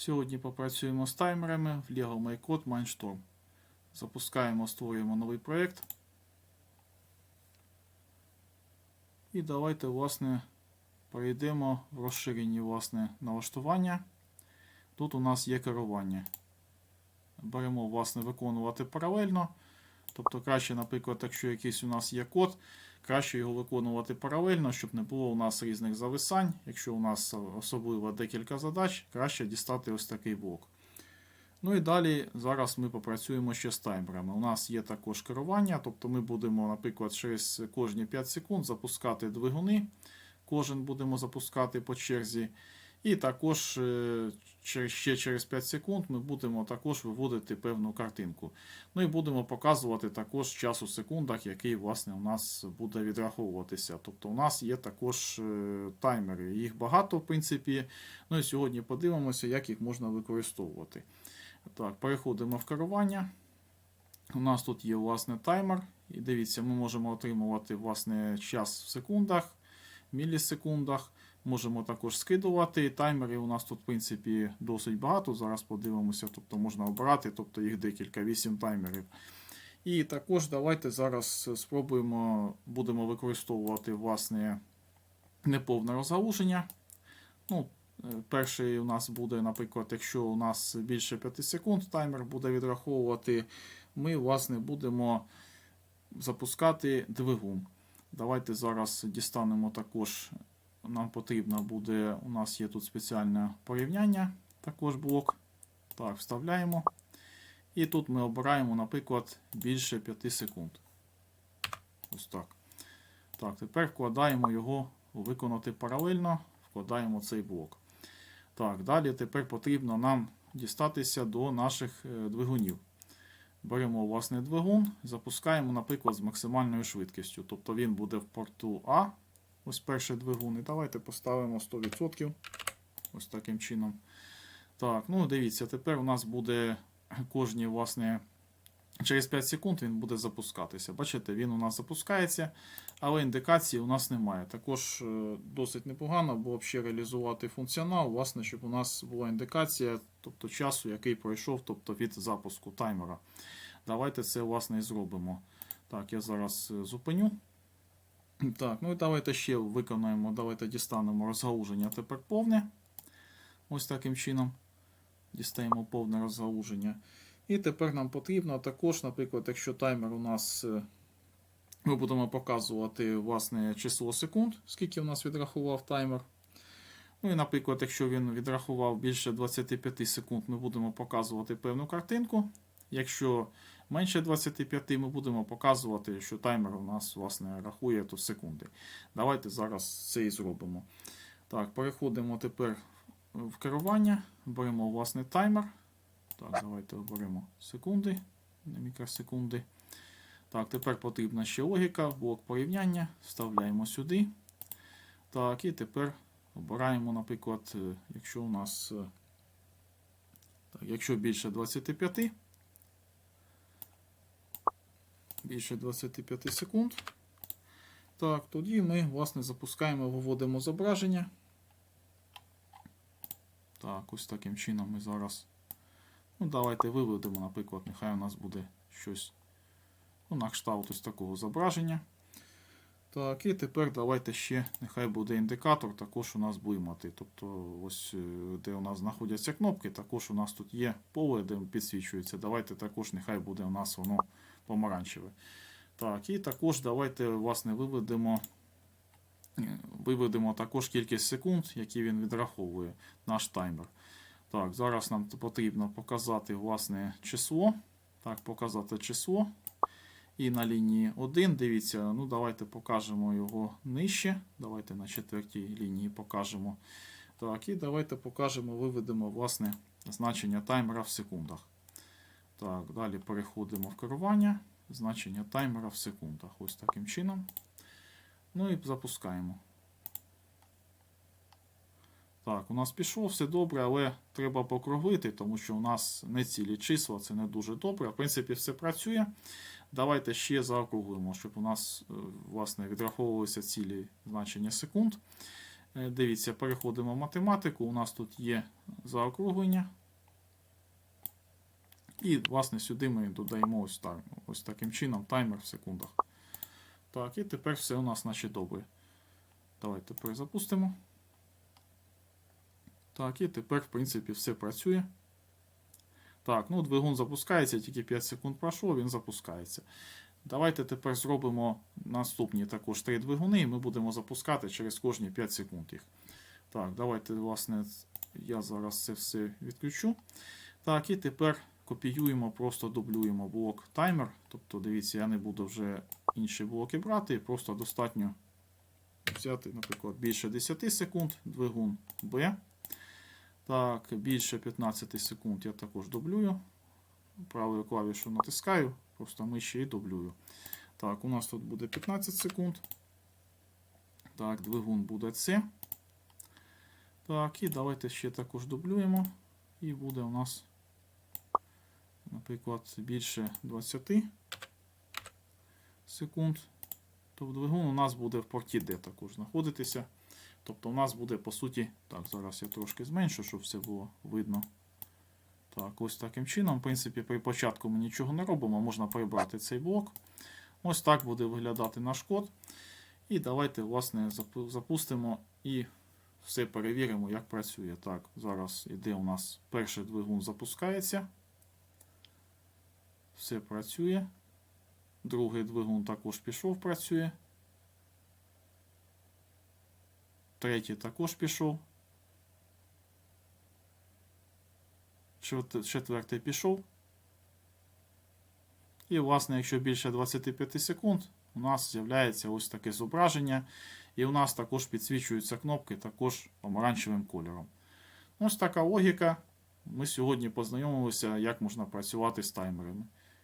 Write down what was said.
Сьогодні попрацюємо з таймерами в Lego MyCode Mindstorm. Запускаємо, створюємо новий проєкт. І давайте, власне, перейдемо в розширені власне, налаштування. Тут у нас є керування. Беремо, власне, виконувати паралельно. Тобто, краще, наприклад, якщо якийсь у нас є код, краще його виконувати паралельно, щоб не було у нас різних зависань. Якщо у нас особливо декілька задач, краще дістати ось такий блок. Ну і далі зараз ми попрацюємо ще з таймерами. У нас є також керування, тобто ми будемо, наприклад, через кожні 5 секунд запускати двигуни. Кожен будемо запускати по черзі. І також е, ще через 5 секунд ми будемо також виводити певну картинку. Ну і будемо показувати також час у секундах, який власне у нас буде відраховуватися. Тобто у нас є також е, таймери. Їх багато, в принципі. Ну і сьогодні подивимося, як їх можна використовувати. Так, переходимо в керування. У нас тут є власне таймер. І дивіться, ми можемо отримувати власне час в секундах, мілісекундах. Можемо також скидувати. Таймерів у нас тут, в принципі, досить багато. Зараз подивимося, тобто можна обирати, тобто їх декілька, 8 таймерів. І також давайте зараз спробуємо, будемо використовувати власне неповне розгалуження. Ну, е, перший у нас буде, наприклад, якщо у нас більше 5 секунд таймер буде відраховувати, ми власне будемо запускати двигун. Давайте зараз дістанемо також нам потрібно буде, у нас є тут спеціальне порівняння, також блок. Так, вставляємо. І тут ми обираємо, наприклад, більше 5 секунд. Ось так. Так, тепер вкладаємо його виконати паралельно, вкладаємо цей блок. Так, далі тепер потрібно нам дістатися до наших е, двигунів. Беремо власний двигун, запускаємо, наприклад, з максимальною швидкістю. Тобто він буде в порту А, Ось перший двигун. І давайте поставимо 100%. Ось таким чином. Так, ну дивіться, тепер у нас буде кожні, власне, через 5 секунд він буде запускатися. Бачите, він у нас запускається, але індикації у нас немає. Також е, досить непогано було б ще реалізувати функціонал, власне, щоб у нас була індикація, тобто часу, який пройшов, тобто від запуску таймера. Давайте це, власне, і зробимо. Так, я зараз е, зупиню. Так, ну і давайте ще виконаємо, давайте дістанемо розгалуження тепер повне. Ось таким чином. Дістаємо повне розгалуження. І тепер нам потрібно також, наприклад, якщо таймер у нас. е, Ми будемо показувати власне число секунд, скільки у нас відрахував таймер. Ну і, наприклад, якщо він відрахував більше 25 секунд, ми будемо показувати певну картинку. Якщо менше 25 ми будемо показувати, що таймер у нас власне рахує то секунди. Давайте зараз це і зробимо. Так, переходимо тепер в керування, беремо власне таймер. Так, давайте оберемо секунди, не мікросекунди. Так, тепер потрібна ще логіка, блок порівняння. Вставляємо сюди. Так, і тепер обираємо, наприклад, е, якщо у нас е, так, якщо більше 25 більше 25 секунд. Так, тоді ми, власне, запускаємо, виводимо зображення. Так, ось таким чином ми зараз. Ну, давайте виведемо, наприклад, нехай у нас буде щось ну, на кшталт ось такого зображення. Так, і тепер давайте ще, нехай буде індикатор, також у нас блимати. Тобто, ось е, де у нас знаходяться кнопки, також у нас тут є поле, де підсвічується. Давайте також нехай буде у нас воно помаранчеве. Так, і також давайте власне виведемо, е, виведемо також кількість секунд, які він відраховує наш таймер. Так, зараз нам потрібно показати власне число. Так, показати число. І на лінії 1, дивіться, ну давайте покажемо його нижче. Давайте на четвертій лінії покажемо. Так, і давайте покажемо, виведемо власне значення таймера в секундах. Так, далі переходимо в керування. Значення таймера в секундах. Ось таким чином. Ну і запускаємо. Так, у нас пішло все добре, але треба покруглити, тому що у нас не цілі числа, це не дуже добре. В принципі, все працює. Давайте ще заокруглимо, щоб у нас е, власне відраховувалися цілі значення секунд. Е, Дивіться, переходимо в математику. У нас тут є заокруглення. І, власне, сюди ми додаємо ось, так, ось таким чином таймер в секундах. Так, і тепер все у нас наче добре. Давайте перезапустимо. Так, і тепер, в принципі, все працює. Так, ну двигун запускається, тільки 5 секунд пройшло, він запускається. Давайте тепер зробимо наступні також три двигуни, і ми будемо запускати через кожні 5 секунд їх. Так, давайте, власне, я зараз це все відключу. Так, і тепер копіюємо, просто дублюємо блок таймер. Тобто, дивіться, я не буду вже інші блоки брати, просто достатньо взяти, наприклад, більше 10 секунд, двигун B. Так, більше 15 секунд я також дублюю. Правою клавішу натискаю, просто миші і дублюю. Так, у нас тут буде 15 секунд. Так, двигун буде C. Так, і давайте ще також дублюємо. І буде у нас, наприклад, більше 20 секунд. Тобто двигун у нас буде в порті D також знаходитися. Тобто у нас буде по суті. Так, зараз я трошки зменшу, щоб все було видно. Так, ось таким чином. В принципі, при початку ми нічого не робимо, можна прибрати цей блок. Ось так буде виглядати наш код. І давайте, власне, запустимо і все перевіримо, як працює. Так, зараз іде у нас перший двигун запускається. Все працює. Другий двигун також пішов, працює. Третій також пішов. Четвертий пішов. І, власне, якщо більше 25 секунд, у нас з'являється ось таке зображення. І у нас також підсвічуються кнопки також помаранчевим кольором. Ось така логіка. Ми сьогодні познайомилися, як можна працювати з таймерами.